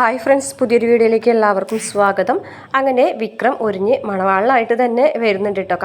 Hi friends പുതിയൊരു വീഡിയോയിലേക്ക് എല്ലാവർക്കും സ്വാഗതം. അങ്ങനെ വിക്രം ഒരുങ്ങി മണവാളിലായിട്ട് തന്നെ വരുന്നുണ്ട് കേട്ടോ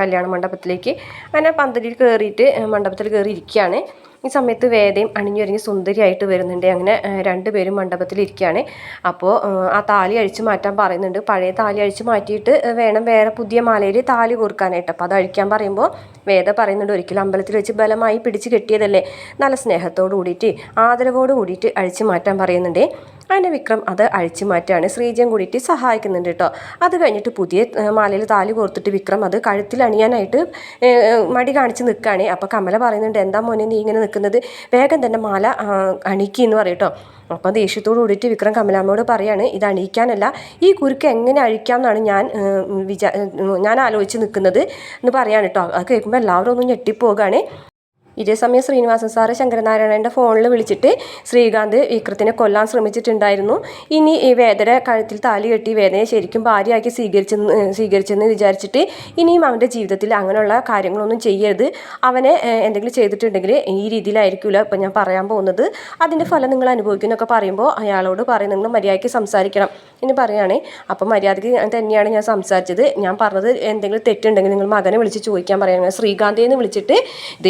കല്യാണ മണ്ഡപത്തിലേക്ക്. അങ്ങനെ പന്തലിൽ കയറിയിട്ട് മണ്ഡപത്തിൽ കയറി ഇരിക്കുകയാണ്. ഈ സമയത്ത് വേദയും അണിഞ്ഞൊരുങ്ങി സുന്ദരിയായിട്ട് വരുന്നുണ്ട്. അങ്ങനെ രണ്ടുപേരും മണ്ഡപത്തിൽ ഇരിക്കുകയാണ്. അപ്പോൾ ആ താലി അഴിച്ച് മാറ്റാൻ പറയുന്നുണ്ട്. പഴയ താലി അഴിച്ച് മാറ്റിയിട്ട് വേണം വേറെ പുതിയ മാലയിൽ താലി കോർക്കാനായിട്ട് അപ്പോൾ അത് അഴിക്കാൻ പറയുമ്പോൾ വേദ പറയുന്നുണ്ട് ഒരിക്കലും അമ്പലത്തിൽ വെച്ച് ബലമായി പിടിച്ച് കെട്ടിയതല്ലേ? നല്ല സ്നേഹത്തോടു കൂടിയിട്ട് ആദരവോട് കൂടിയിട്ട് അഴിച്ച് മാറ്റാൻ പറയുന്നുണ്ട്. അങ്ങനെ വിക്രം അത് അഴിച്ചു മാറ്റാണ് ശ്രീജയും കൂടിയിട്ട് സഹായിക്കുന്നുണ്ട് കേട്ടോ. അത് കഴിഞ്ഞിട്ട് പുതിയ മാലയിൽ താലി കോർത്തിട്ട് വിക്രം അത് കഴുത്തിൽ അണിയാനായിട്ട് മടി കാണിച്ച് നിൽക്കുകയാണ് അപ്പോൾ കമല പറയുന്നുണ്ട് എന്താ മോനെ നീ ഇങ്ങനെ നിൽക്കുന്നത് വേഗം തന്നെ മാല അണിക്കി എന്ന് പറയും കേട്ടോ. അപ്പോൾ ദേഷ്യത്തോട് കൂടിയിട്ട് വിക്രം കമലാമ്മയോട് പറയാണ് ഇത് അണിയിക്കാനല്ല ഈ കുരുക്ക് എങ്ങനെ അഴിക്കാം എന്നാണ് ഞാൻ വിചാ ഞാൻ ആലോചിച്ച് നിൽക്കുന്നത് എന്ന് പറയാണ് കേട്ടോ. അത് കേൾക്കുമ്പോൾ എല്ലാവരും ഒന്ന് ഞെട്ടിപ്പോവുകയാണ് ഇതേ സമയം ശ്രീനിവാസൻ സാറ് ശങ്കരനാരായണന്റെ ഫോണിൽ വിളിച്ചിട്ട് ശ്രീകാന്ത് വിക്രത്തിനെ കൊല്ലാൻ ശ്രമിച്ചിട്ടുണ്ടായിരുന്നു. ഇനി ഈ വേദന കഴുത്തിൽ താലി കെട്ടി വേദനയെ ശരിക്കും ഭാര്യയാക്കി സ്വീകരിച്ചെന്ന് സ്വീകരിച്ചെന്ന് വിചാരിച്ചിട്ട് ഇനിയും അവന്റെ ജീവിതത്തിൽ അങ്ങനെയുള്ള കാര്യങ്ങളൊന്നും ചെയ്യരുത്. അവനെ എന്തെങ്കിലും ചെയ്തിട്ടുണ്ടെങ്കിൽ ഈ രീതിയിലായിരിക്കില്ല ഇപ്പം ഞാൻ പറയാൻ പോകുന്നത്. അതിന്റെ ഫലം നിങ്ങൾ അനുഭവിക്കുന്നൊക്കെ പറയുമ്പോൾ അയാളോട് പറയും. നിങ്ങൾ മര്യാദയ്ക്ക് സംസാരിക്കണം. എന്ന് പറയുകയാണേ അപ്പം മര്യാദയ്ക്ക് തന്നെയാണ് ഞാൻ സംസാരിച്ചത്. ഞാൻ പറഞ്ഞത് എന്തെങ്കിലും തെറ്റുണ്ടെങ്കിൽ നിങ്ങൾ മകനെ വിളിച്ച് ചോദിക്കാൻ പറയുന്നത് ശ്രീകാന്തിയെന്ന് വിളിച്ചിട്ട്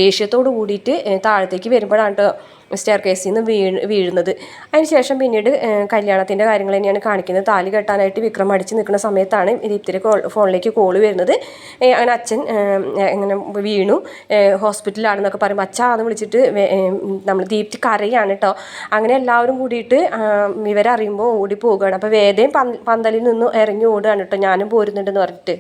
ദേഷ്യത്തോട് കൂടിയിട്ട് താഴത്തേക്ക് വരുമ്പോഴാണ് കേട്ടോ സ്റ്റെയർ കേസിൽ നിന്ന് വീഴ് വീഴുന്നത് അതിനുശേഷം പിന്നീട് കല്യാണത്തിന്റെ കാര്യങ്ങൾ തന്നെയാണ് കാണിക്കുന്നത്. താലി കെട്ടാനായിട്ട് വിക്രം അടിച്ച് നിൽക്കുന്ന സമയത്താണ് ദീപ്തിയുടെ കോൾ ഫോണിലേക്ക് കോൾ വരുന്നത്. അങ്ങനെ അച്ഛൻ ഇങ്ങനെ വീണു. ഹോസ്പിറ്റലിലാണെന്നൊക്കെ പറയുമ്പോൾ അച്ഛാന്ന് വിളിച്ചിട്ട് നമ്മൾ ദീപ്തി കരയാണ് കേട്ടോ അങ്ങനെ എല്ലാവരും കൂടിയിട്ട് ഇവരറിയുമ്പോൾ ഓടി പോവുകയാണ് അപ്പോൾ വേദയും പന്തലിൽ നിന്ന് ഇറങ്ങി ഓടുകയാണ് കേട്ടോ ഞാനും പോരുന്നുണ്ടെന്ന് പറഞ്ഞിട്ട്.